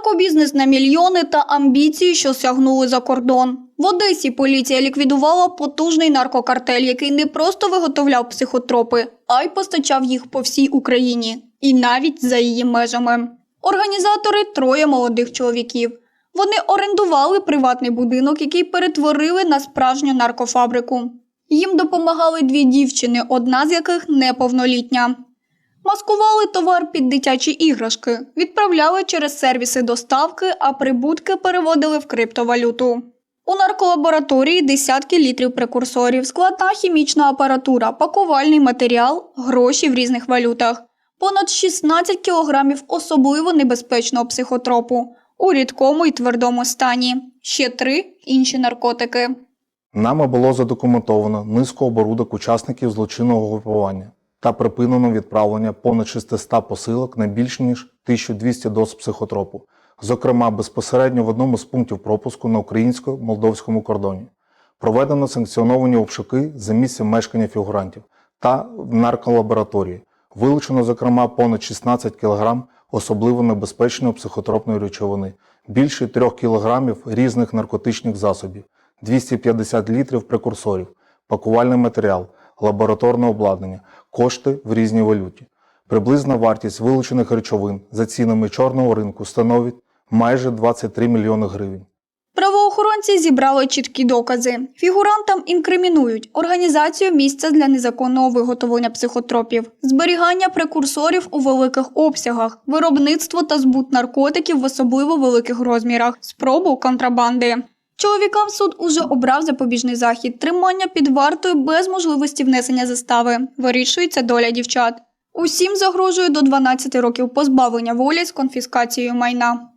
Наркобізнес на мільйони та амбіції, що сягнули за кордон. В Одесі поліція ліквідувала потужний наркокартель, який не просто виготовляв психотропи, а й постачав їх по всій Україні і навіть за її межами. Організатори троє молодих чоловіків. Вони орендували приватний будинок, який перетворили на справжню наркофабрику. Їм допомагали дві дівчини, одна з яких неповнолітня. Маскували товар під дитячі іграшки, відправляли через сервіси доставки, а прибутки переводили в криптовалюту. У нарколабораторії десятки літрів прекурсорів, складна хімічна апаратура, пакувальний матеріал, гроші в різних валютах, понад 16 кілограмів особливо небезпечного психотропу у рідкому і твердому стані, ще три інші наркотики. Нами було задокументовано низку оборудок учасників злочинного групування та припинено відправлення понад 600 посилок на більш ніж 1200 доз психотропу, зокрема безпосередньо в одному з пунктів пропуску на українсько-молдовському кордоні. Проведено санкціоновані обшуки за місцем мешкання фігурантів та в нарколабораторії. Вилучено, зокрема, понад 16 кг особливо небезпечної психотропної речовини, більше 3 кг різних наркотичних засобів, 250 літрів прекурсорів, пакувальний матеріал, лабораторне обладнання, кошти в різній валюті. Приблизна вартість вилучених речовин за цінами чорного ринку становить майже 23 мільйони гривень. Правоохоронці зібрали чіткі докази. Фігурантам інкримінують організацію місця для незаконного виготовлення психотропів, зберігання прекурсорів у великих обсягах, виробництво та збут наркотиків в особливо великих розмірах, спробу контрабанди. Чоловікам суд уже обрав запобіжний захід, тримання під вартою без можливості внесення застави. Вирішується доля дівчат. Усім загрожує до 12 років позбавлення волі з конфіскацією майна.